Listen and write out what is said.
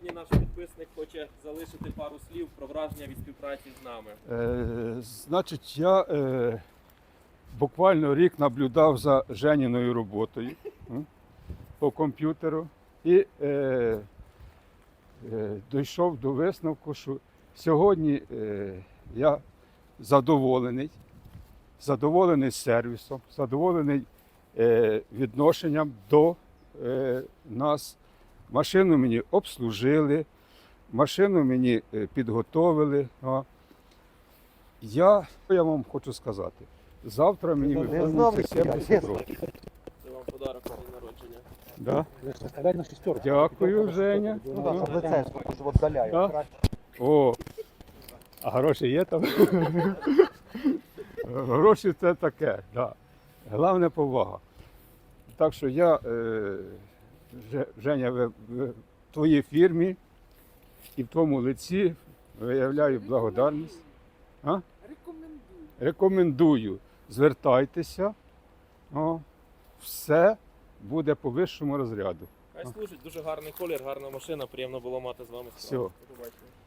сьогодні наш підписник хоче залишити пару слів про враження від співпраці з нами. Е, значить, я е, буквально рік наблюдав за Женіною роботою по комп'ютеру і е, е, дійшов до висновку, що сьогодні е, я задоволений, задоволений сервісом, задоволений е, відношенням до е, нас. Машину мені обслужили, машину мені е, підготовили. Я, я вам хочу сказати, завтра мені Ну, виповнюється 70 років. Це вам подарок на день народження. Да? Дякую, Женя. Ну так, щоб лице віддаляє. Да? О, а гроші є там? гроші це таке, да. Головне повага. Так що я, е, Женя, в, в твоїй фірмі і в твоєму лиці виявляю благодарність. А? Рекомендую. Рекомендую, звертайтеся. О, все буде по вищому розряду. Хай служить дуже гарний колір, гарна машина. Приємно було мати з вами справу. Все. До побачення.